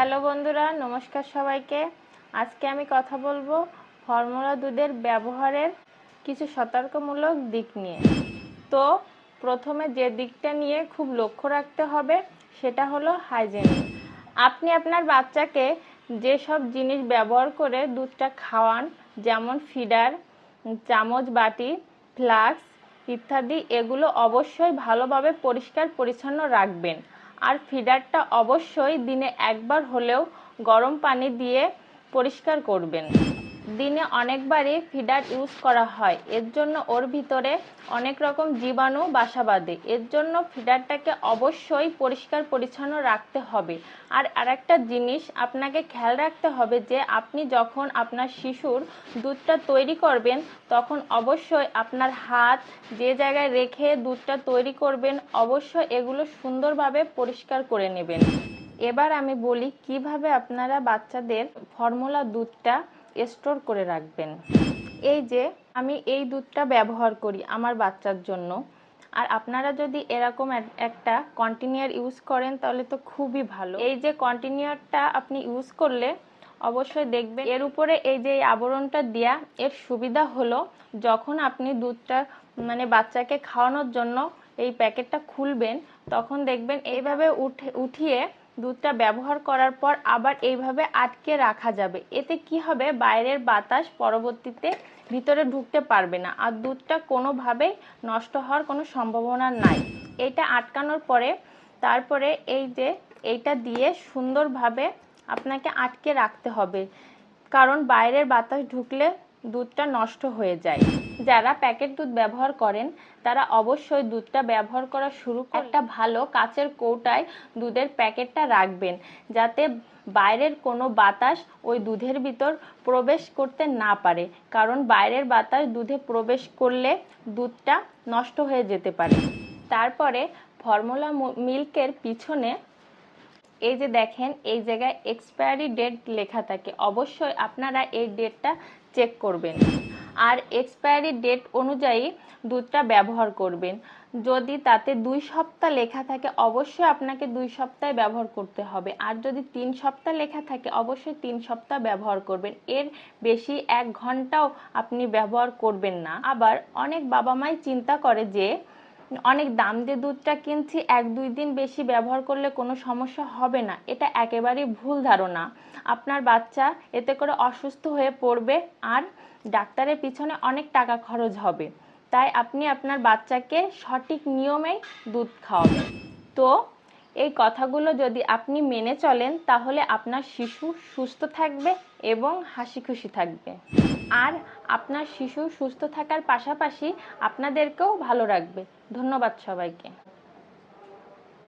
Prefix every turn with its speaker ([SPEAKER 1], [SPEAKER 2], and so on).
[SPEAKER 1] Hello বন্ধুরা, নমস্কার সবাইকে। আজকে আমি কথা বলব ফর্মুলা দুধের ব্যবহারের কিছু সতর্কমূলক দিক নিয়ে। তো প্রথমে যে দিকটা নিয়ে খুব লক্ষ্য রাখতে হবে, সেটা হলো হাইজেনিক আপনি আপনার বাচ্চাকে যেসব জিনিস ব্যবহার করে দুধটা খাওয়ান, যেমন ফিডার চামচ বাটি ফ্লাক্স ইত্যাদি, এগুলো অবশ্যই ভালোভাবে পরিষ্কার পরিচ্ছন্ন রাখবেন। আর ফিডারটা অবশ্যই দিনে একবার হলেও গরম পানি দিয়ে পরিষ্কার করবেন। দিনে অনেকবারই ফিডার ইউজ করা হয়। এর জন্য ওর ভিতরে অনেক রকম জীবাণু বাসা বাঁধে। এর জন্য ফিডারটাকে অবশ্যই পরিষ্কার পরিচ্ছন্ন রাখতে হবে। আর আরেকটা জিনিস আপনাকে খেয়াল রাখতে হবে যে, আপনি যখন আপনার শিশুর দুধটা তৈরি করবেন, তখন অবশ্যই আপনার হাত যে জায়গায় রেখে দুধটা তৈরি করবেন, অবশ্যই এগুলো সুন্দরভাবে পরিষ্কার করে নেবেন। এবার আমি বলি কীভাবে আপনারা বাচ্চাদের ফর্মুলা দুধটা স্টোর করে রাখবেন। এই যে, আমি এই দুধটা ব্যবহার করি আমার বাচ্চার জন্য। আর আপনারা যদি এরকম এক- একটা কন্টিনিউয়ার ইউজ করেন তাহলে তো খুবই ভালো। এই যে কন্টিনিউয়ারটা আপনি ইউজ করলে অবশ্যই দেখবেন এর উপরে এই যে আবরণটা দেয়া, এর সুবিধা হলো যখন আপনি দুধটা মানে বাচ্চাকে খাওয়ানোর জন্য এই প্যাকেটটা খুলবেন, তখন দেখবেন এইভাবে উঠে, উঠিয়ে দুধটা ব্যবহার করার পর আবার এইভাবে আটকে রাখা যাবে। এতে কি হবে? বাইরের বাতাস পরবর্তীতে ভিতরে ঢুকতে পারবে না আর দুধটা কোনোভাবেই নষ্ট হওয়ার কোনো সম্ভাবনা নাই। এটা আটকানোর পরে তারপরে এই যে এইটা দিয়ে সুন্দরভাবে আপনাকে আটকে রাখতে হবে। কারণ বাইরের বাতাস ঢুকলে দুধটা নষ্ট হয়ে যায়। যারা প্যাকেট দুধ ব্যবহার করেন, তারা অবশ্যই দুধটা ব্যবহার করা শুরু একটা ভালো কাচের কৌটায় দুধের প্যাকেটটা রাখবেন, যাতে বাইরের কোনো বাতাস ওই দুধের ভিতর প্রবেশ করতে না পারে। কারণ বাইরের বাতাস দুধে প্রবেশ করলে দুধটা নষ্ট হয়ে যেতে পারে। তারপরে ফর্মুলা মিল্কের পিছনে এই যে দেখেন, এই জায়গায় এক্সপায়ারি ডেট লেখা থাকে। অবশ্যই আপনারা এই ডেটটা চেক করবেন। আর এক্সপায়ারি ডেট অনুযায়ী দুধটা ব্যবহার করবেন। যদি তাতে দুই সপ্তাহ লেখা থাকে, অবশ্যই আপনাকে দুই সপ্তাহ ব্যবহার করতে হবে। আর যদি তিন সপ্তাহ লেখা থাকে, অবশ্যই তিন সপ্তাহ ব্যবহার করবেন। এর বেশি এক ঘন্টাও আপনি ব্যবহার করবেন না। আবার অনেক বাবা মাই চিন্তা করে যে অনেক দাম দিয়ে দুধটা কিনছি, এক দুই দিন বেশি ব্যবহার করলে কোনো সমস্যা হবে না। এটা একেবারেই ভুল ধারণা। আপনার বাচ্চা এতে করে অসুস্থ হয়ে পড়বে আর ডাক্তারের পিছনে অনেক টাকা খরচ হবে। তাই আপনি আপনার বাচ্চাকে সঠিক নিয়মেই দুধ খাওয়াবেন। তো, এই কথাগুলো যদি আপনি মেনে চলেন, তাহলে আপনার শিশু সুস্থ থাকবে এবং হাসি খুশি থাকবে। আর আপনার শিশু সুস্থ থাকার পাশাপাশি আপনাদেরকেও ভালো রাখবে। ধন্যবাদ সবাইকে।